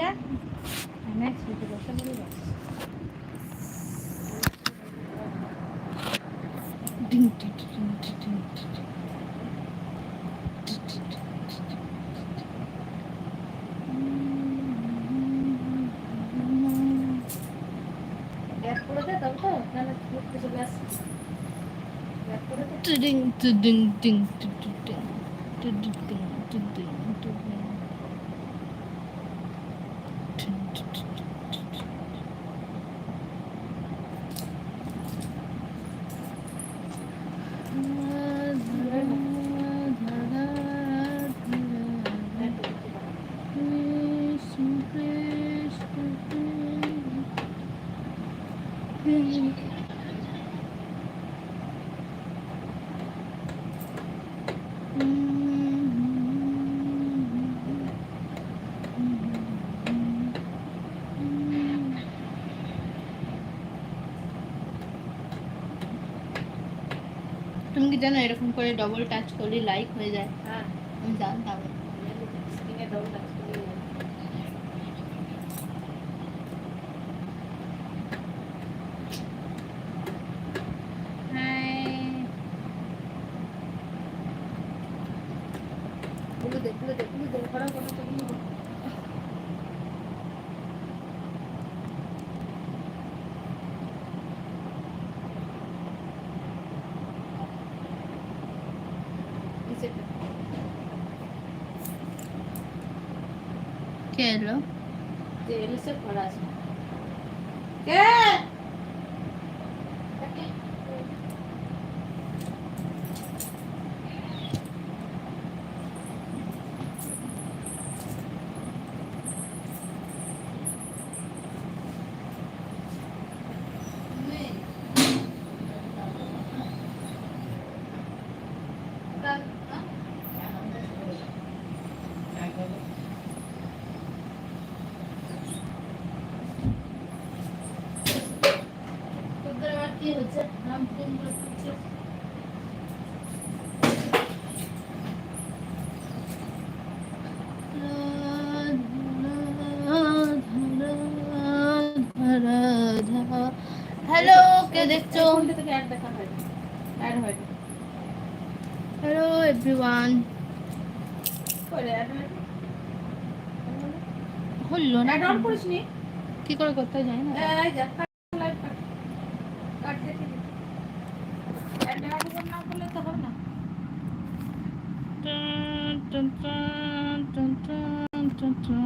দিয়া next video বসে বলে বাস ডিং টিং টিং টিং টিং টিং। গ্যাপ করে দে তুমি কি জানো এরকম করে ডবল টাচ করলে লাইক হয়ে যায়? হ্যাঁ। আমি জানতাম। স্ক্রিনে ডবল টাচ করে দিলাম। গুলো দে, গুলো দে, গুলো হ্যালো কে দেখছ। Hello everyone? হলো না? কি করে করতে জানি না dun, dun, dun,